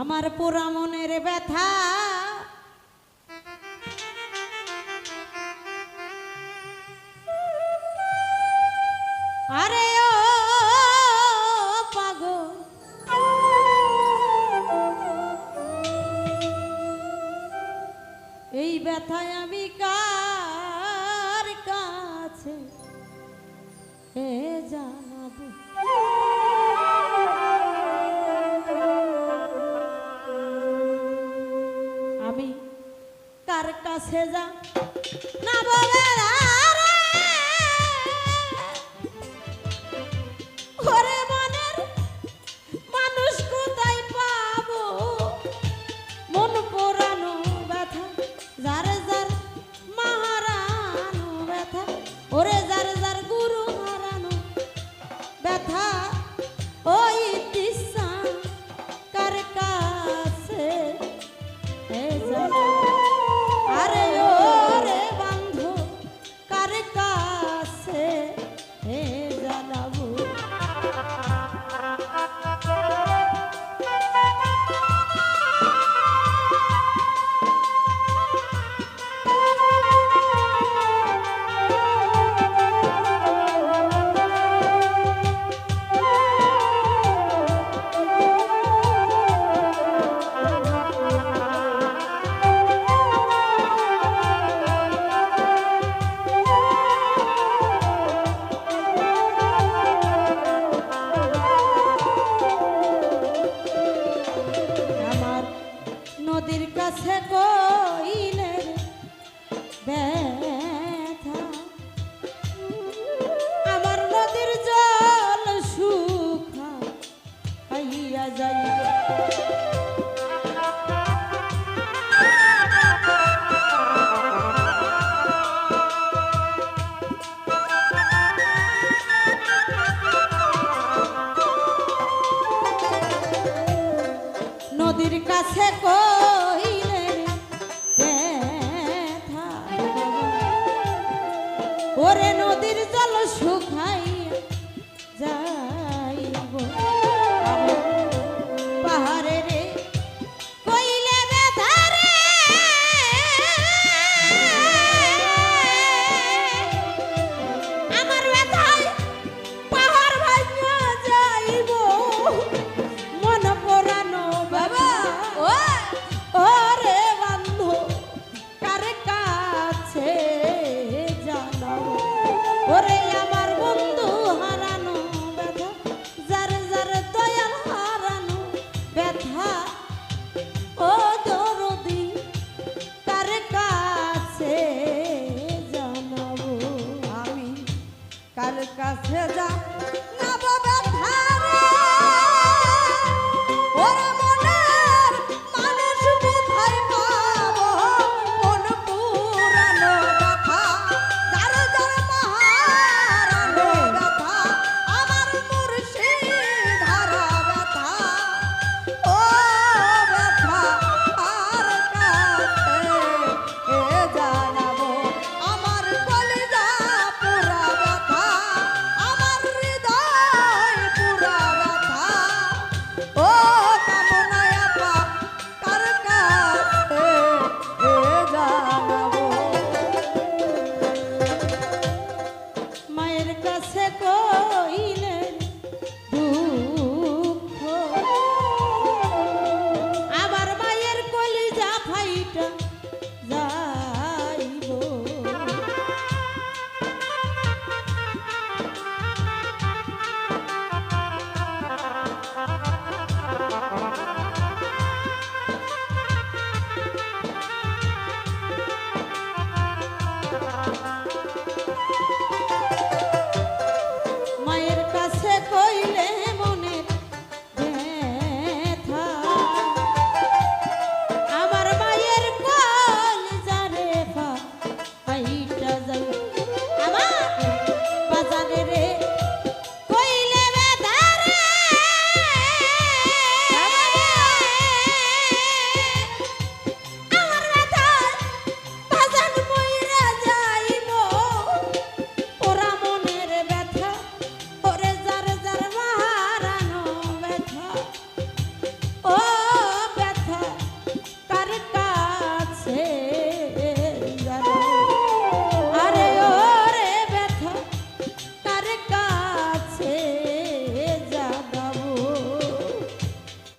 আমার পোড়া মনের ব্যথা। আরে ও পাগল। এই ব্যথায় আমি কার কাছে এ জানাব? ভেজা না বলে না মোদের কাছে কইলে ব্যথা। আমার নদীর জল সুখা পাইয়া যাইয়া নদীর কাছে কো কাছে যা।